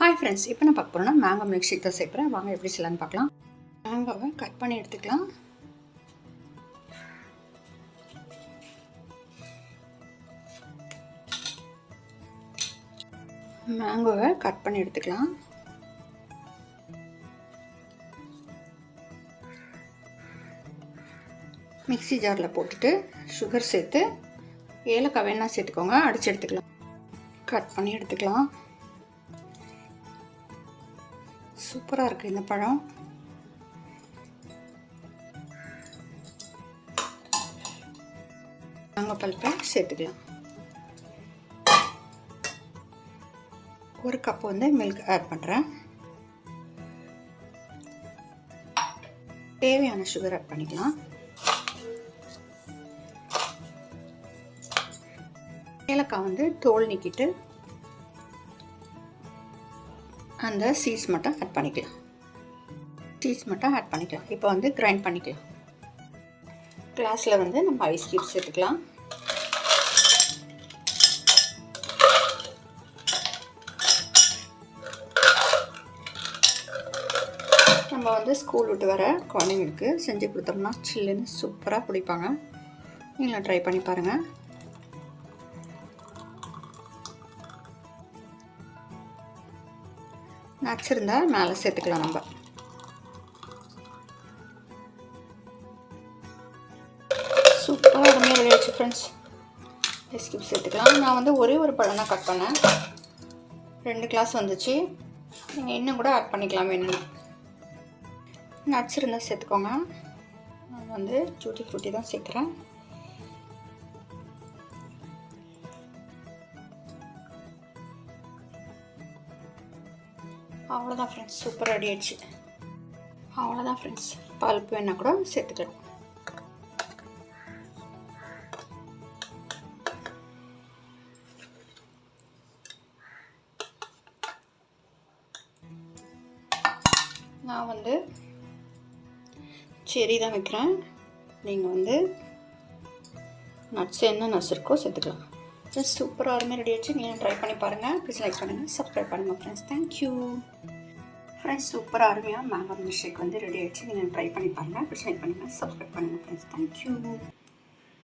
Hi friends இப்போ நான் பார்க்க போகிறோம்னா மேங்கோ மில்க் ஷேக் தான் சேர்க்குறேன் வாங்க எப்படி செய்யலான்னு பார்க்கலாம். மேங்கோவை கட் பண்ணி எடுத்துக்கலாம். மேங்கோவை கட் பண்ணி எடுத்துக்கலாம். மிக்சி ஜாரில் போட்டுட்டு சுகர் சேர்த்து ஏலக்காய் வேணால் சேர்த்துக்கோங்க. அடித்து எடுத்துக்கலாம். கட் பண்ணி எடுத்துக்கலாம். சூப்பராக இருக்குது இந்த பழம். நாங்கள் பல்ப்பை சேர்த்துக்கலாம். ஒரு கப் வந்து மில்க் ஆட் பண்ணுறேன் தேவையான சுகர் ஆட் பண்ணிக்கலாம். ஏலக்காய் வந்து தோல் நீக்கிட்டு அந்த சீஸ் மட்டும் ஆட் பண்ணிக்கலாம் சீஸ் மட்டும் ஆட் பண்ணிக்கலாம் இப்போ வந்து கிரைண்ட் பண்ணிக்கலாம் கிளாஸில் வந்து நம்ம ஐஸ் கியூப்ஸ் எடுத்துக்கலாம். நம்ம வந்து ஸ்கூல் விட்டு வர குழந்தைங்களுக்கு செஞ்சு கொடுத்தோம்னா சில்லுன்னு சூப்பராக குடிப்பாங்க. நீங்களும் ட்ரை பண்ணி பாருங்கள் நட்ஸ் இருந்தால் மேலே சேர்த்துக்கலாம் நம்ம. சூப்பராக அருமையாக விளையாச்சு ஃப்ரெண்ட்ஸ் ஐஸ்கியூப் சேர்த்துக்கலாம். நான் வந்து ஒரே ஒரு பழம் தான் கட் பண்ணேன். ரெண்டு கிளாஸ் வந்துச்சு. நீங்கள் இன்னும் கூட ஆட் பண்ணிக்கலாம் வேணும் நட்ஸ் இருந்தால் சேர்த்துக்கோங்க. நான் வந்து ஜூட்டி ஃப்ரூட்டி தான் சேர்க்குறேன். அவ்வளோதான் ஃப்ரெண்ட்ஸ் சூப்பர் ரெடி ஆயிடுச்சு. அவ்வளோதான் ஃப்ரெண்ட்ஸ் பல்ப்பு வேணால் கூட சேர்த்துக்கலாம். நான் வந்து செரி தான் வைக்கிறேன். நீங்கள் வந்து நட்ஸ் என்ன நட்ஸ் இருக்கோ சேர்த்துக்கலாம். ஜஸ்ட் சூப்பராக அருமையாக ரெடி ஆச்சு. நீங்கள் ட்ரை பண்ணி பாருங்கள் ப்ளீஸ் லைக் பண்ணுங்கள் சப்ஸ்கிரைப் பண்ணுங்கள் ஃப்ரெண்ட்ஸ் தேங்க்யூ ஃப்ரெண்ட்ஸ் சூப்பராக அருமையாக மேங்கோ மில்க் ஷேக் வந்து ரெடி ஆகிடுச்சு நீங்கள் ட்ரை பண்ணி பாருங்கள் ப்ளீஸ் லைக் பண்ணுங்கள் சப்ஸ்கிரைப் பண்ணுங்கள் ஃப்ரெண்ட்ஸ் தேங்க்யூ